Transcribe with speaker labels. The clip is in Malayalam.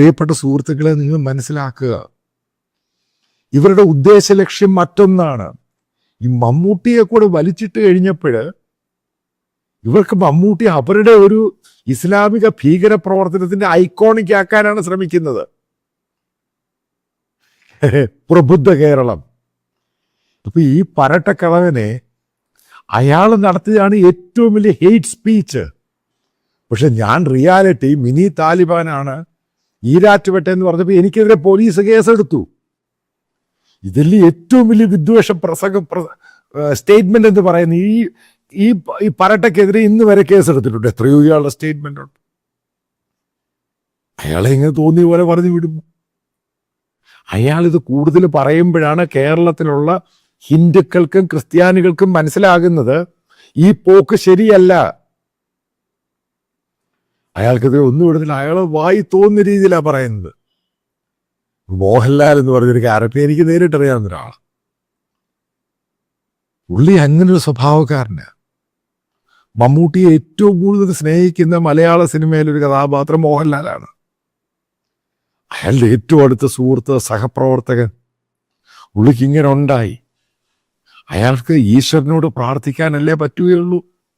Speaker 1: പ്രിയപ്പെട്ട സുഹൃത്തുക്കളെ നിങ്ങൾ മനസ്സിലാക്കുക. ഇവരുടെ ഉദ്ദേശ ലക്ഷ്യം മറ്റൊന്നാണ്. ഈ മമ്മൂട്ടിയെ കൂടെ വലിച്ചിട്ട് കഴിഞ്ഞപ്പോൾ ഇവർക്ക് മമ്മൂട്ടി അവരുടെ ഒരു ഇസ്ലാമിക ഭീകര പ്രവർത്തനത്തിന്റെ ഐക്കോണിക് ആക്കാനാണ് ശ്രമിക്കുന്നത്. പ്രബുദ്ധ കേരളം. അപ്പൊ ഈ പരട്ടക്കിളവനെ അയാൾ നടത്തിയതാണ് ഏറ്റവും വലിയ ഹെയ്റ്റ് സ്പീച്ച്. പക്ഷെ ഞാൻ റിയാലിറ്റി മിനി താലിബാനാണ്. ഈരാറ്റുപെട്ട എന്ന് പറഞ്ഞപ്പോൾ എനിക്കെതിരെ പോലീസ് കേസെടുത്തു. ഇതിൽ ഏറ്റവും വലിയ വിദ്വേഷ പ്രസംഗ സ്റ്റേറ്റ്മെന്റ് എന്ന് പറയുന്ന ഈ ഈ ഈ പരട്ടക്കെതിരെ ഇന്ന് വരെ കേസെടുത്തിട്ടുണ്ട്. എത്രയോ ഇയാളുടെ സ്റ്റേറ്റ്മെന്റ് ഉണ്ട്. അയാളെ ഇങ്ങനെ തോന്നിയ പോലെ പറഞ്ഞു വിടും. അയാൾ ഇത് കൂടുതൽ പറയുമ്പോഴാണ് കേരളത്തിലുള്ള ഹിന്ദുക്കൾക്കും ക്രിസ്ത്യാനികൾക്കും മനസ്സിലാകുന്നത് ഈ പോക്ക് ശരിയല്ല. അയാൾക്കെതിരെ ഒന്നും ഇടുന്നില്ല. അയാളെ വായി തോന്നുന്ന രീതിയിലാണ് പറയുന്നത്. മോഹൻലാൽ എന്ന് പറഞ്ഞൊരു ക്യാരക്ടർ എനിക്ക് നേരിട്ടറിയാവുന്ന ഒരാളാണ് അങ്ങനെ ഒരു സ്വഭാവക്കാരനാണ് മമ്മൂട്ടിയെ ഏറ്റവും കൂടുതൽ സ്നേഹിക്കുന്ന മലയാള സിനിമയിലെ ഒരു കഥാപാത്രം മോഹൻലാലാണ്. അയാളുടെ ഏറ്റവും അടുത്ത സുഹൃത്ത് സഹപ്രവർത്തകൻ. ഉള്ളിക്ക് ഇങ്ങനെ ഉണ്ടായി. അയാൾക്ക് ഈശ്വരനോട് പ്രാർത്ഥിക്കാനല്ലേ പറ്റുകയുള്ളൂ.